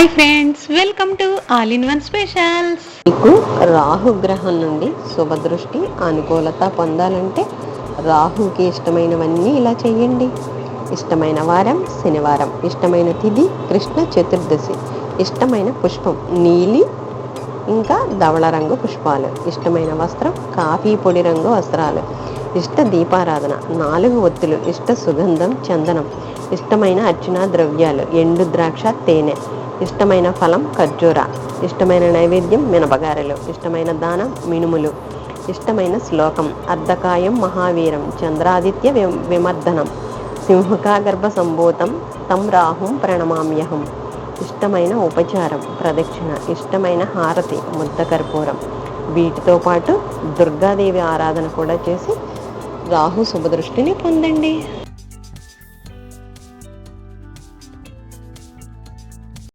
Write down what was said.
Hi friends welcome to all in one specials. మీకు రాహుగ్రహం నుండి శుభదృష్టి అనుకూలత పొందాలంటే రాహుకి ఇష్టమైనవన్నీ ఇలా చేయండి ఇష్టమైన వారం శనివారం ఇష్టమైన తిథి కృష్ణ చతుర్దశి ఇష్టమైన పుష్పం నీలి ఇంకా ధవళ రంగు పుష్పాలు ఇష్టమైన వస్త్రం కాఫీ పొడి రంగు వస్త్రాలు ఇష్ట దీపారాధన నాలుగు ఒత్తులు ఇష్ట సుగంధం చందనం ఇష్టమైన అర్చనా ద్రవ్యాలు ఎండు ద్రాక్ష తేనె ఇష్టమైన ఫలం ఖర్జూర ఇష్టమైన నైవేద్యం మినపగారెలు ఇష్టమైన దానం మినుములు ఇష్టమైన శ్లోకం అర్ధకాయం మహావీరం చంద్రాదిత్య వి- విమర్దనం సింహకాగర్భ సంభూతం తం రాహుం ప్రణమామ్యహం ఇష్టమైన ఉపచారం ప్రదక్షిణ ఇష్టమైన హారతి ముద్ద కర్పూరం వీటితో పాటు దుర్గాదేవి ఆరాధన కూడా చేసి రాహు శుభదృష్టిని పొందండి.